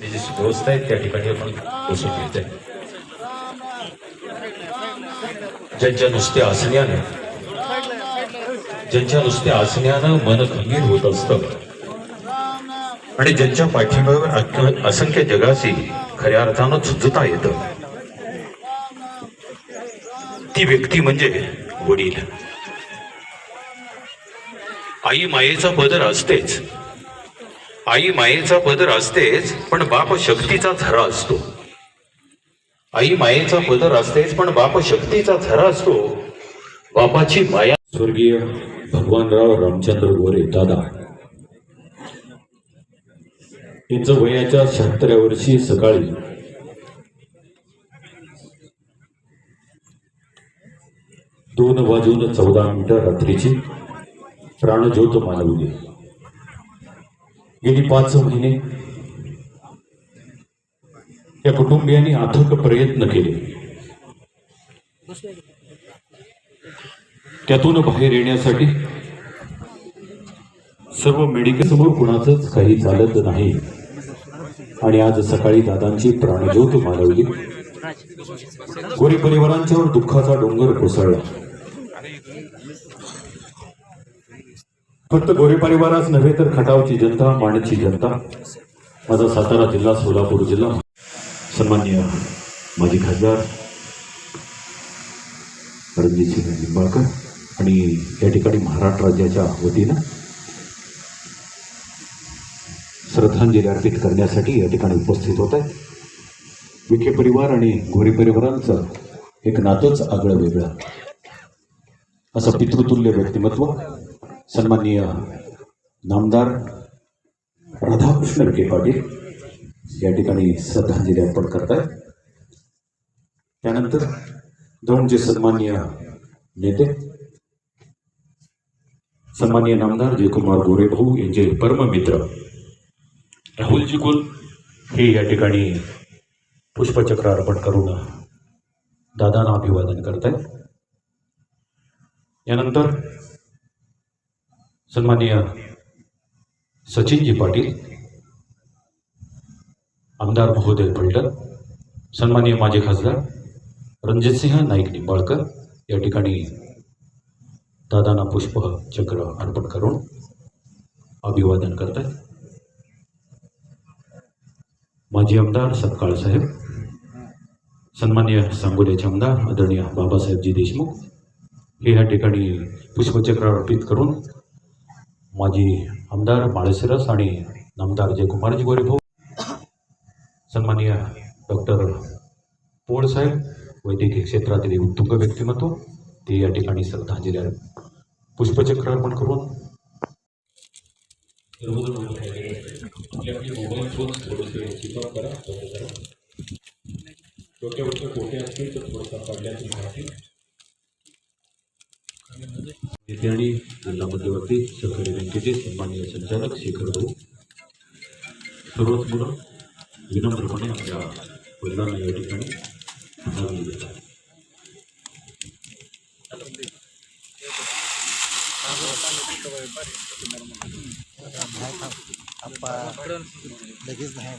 जी व्यवस्था आहे त्या ठिकाणी आपण बसून घेत आहे ज्यांच्या नुसत्या आसण्यानं ज्यांच्या नुसत्या आसण्यानं मन खंबीर होत असतं आणि ज्यांच्या पाठीमागे असंख्य जगाशी खऱ्या अर्थानं झुजता येतं. ती व्यक्ती म्हणजे वडील. आई मायेचा पदर असतेच. आई मायेचा पदर असतेच पण बाप शक्तीचा झरा असतो. आई मायेचा पदर असतेच पण बाप शक्तीचा झरा असतो. बापाची माया स्वर्गीय भगवानराव रामचंद्र गोरे दादा. यांचं वयाच्या शहात्तऱ्या वर्षी सकाळी दोन वाजून चौदा मिनिटं रात्रीची प्राणज्योत मानवली गेली पाच महिने या कुटुंबियांनी अथक प्रयत्न केले त्यातून बाहेर येण्यासाठी सर्व मेडिकल समोर कुणाचंच काही चालत नाही आणि आज सकाळी दादांची प्राणज्योत मानवली गोरी परिवारांच्यावर दुःखाचा डोंगर कोसळला फक्त गोरे परिवाराच नव्हे तर खटावची जनता माणची जनता माझा सातारा जिल्हा सोलापूर जिल्हा सन्मान्य माजी खासदार रणजितसिंह लिंबाळकर आणि या ठिकाणी महाराष्ट्र राज्याच्या वतीनं श्रद्धांजली अर्पित करण्यासाठी या ठिकाणी उपस्थित होत आहे विखे परिवार आणि गोरे परिवारांचं एक नातंच आगळं वेगळं. असं पितृतुल्य व्यक्तिमत्व सन्माननीय नामदार राधाकृष्ण विखे पाटील या श्रद्धांजली अर्पण करतायत. त्यानंतर दौंडचे सन्माननीय नेते, सन्माननीय नामदार जयकुमार गोरे भाऊ यांचे परममित्र राहुलजी कुल हे या पुष्पचक्र अर्पण करून दादांना अभिवादन करत आहेत यानंतर सन्माननीय सचिनजी पाटील, आमदार महोदय पलटण सन्माननीय माजी खासदार रणजितसिंह नाईक निंबाळकर, या ठिकाणी दादांना पुष्पचक्र अर्पण करून अभिवादन करत आहेत माजी आमदार सत्काळ साहेब सन्मान्य सांगोल्याचे आमदार आदरणीय बाबासाहेबजी देशमुख, हे या ठिकाणी पुष्पचक्र अर्पित करून माजी आमदार माळशिरस आणि नामदार जयकुमारजी गोरे भाऊ सन्माननीय डॉक्टर पोळ साहेब वैद्यकीय क्षेत्रातील उत्तुंग व्यक्तिमत्व ते या ठिकाणी श्रद्धांजली पुष्पचक्र अर्पण करून. आपले आपले मोबाईल फोन थोडेसे स्विच करा बंद करा डोक्यावरचे कोटे असतील तर थोडंसं काढल्याची मराठी येथे आणि जिल्हा मध्यवर्ती सहकारी बँकेचे सन्माननीय संचालक शेखर भाऊ. सर्वच मुलं विनम्रपणे आमच्या वडिलांना या ठिकाणी श्रद्धांजली देतात लगेच नाही